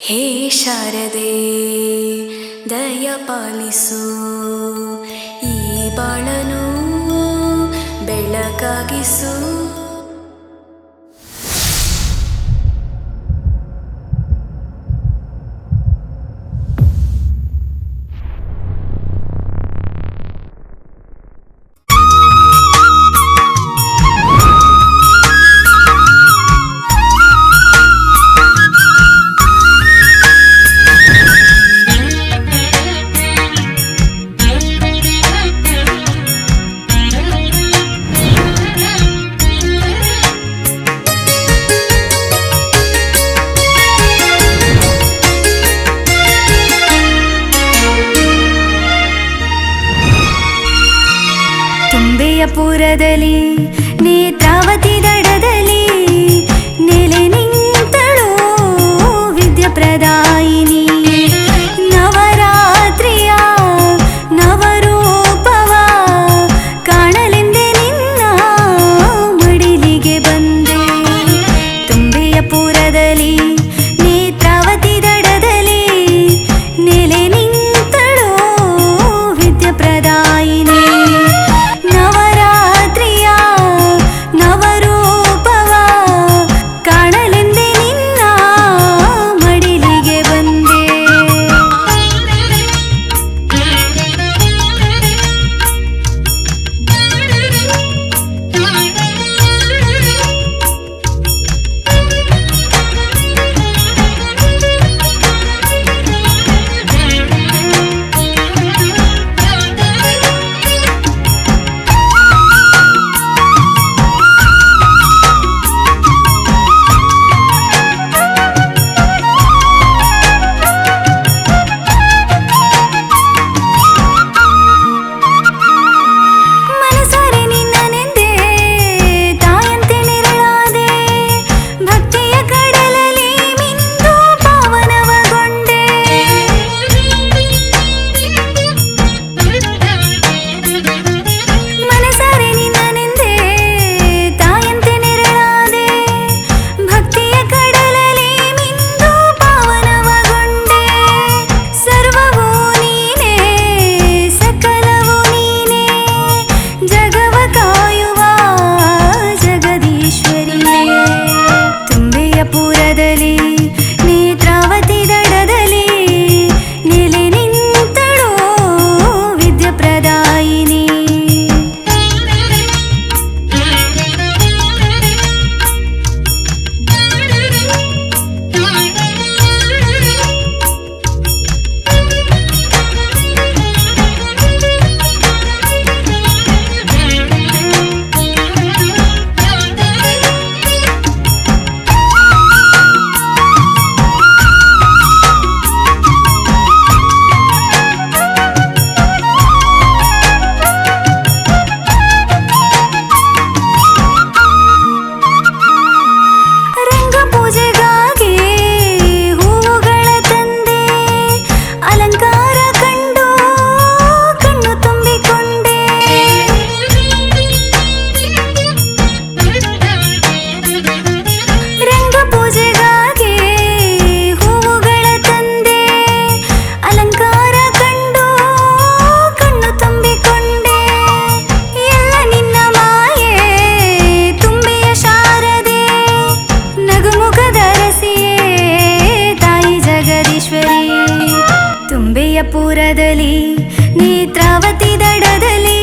ಹೇ ಶಾರದೆ ದಯ ಪಾಲಿಸು. ಈ ಬಾಳನು ಬೆಳಕಾಗಿಸು. ತುಂಬೆಯ ಪುರದಲ್ಲಿ ದೂರದಲ್ಲಿ ನೇತ್ರಾವತಿ ದಡದಲ್ಲಿ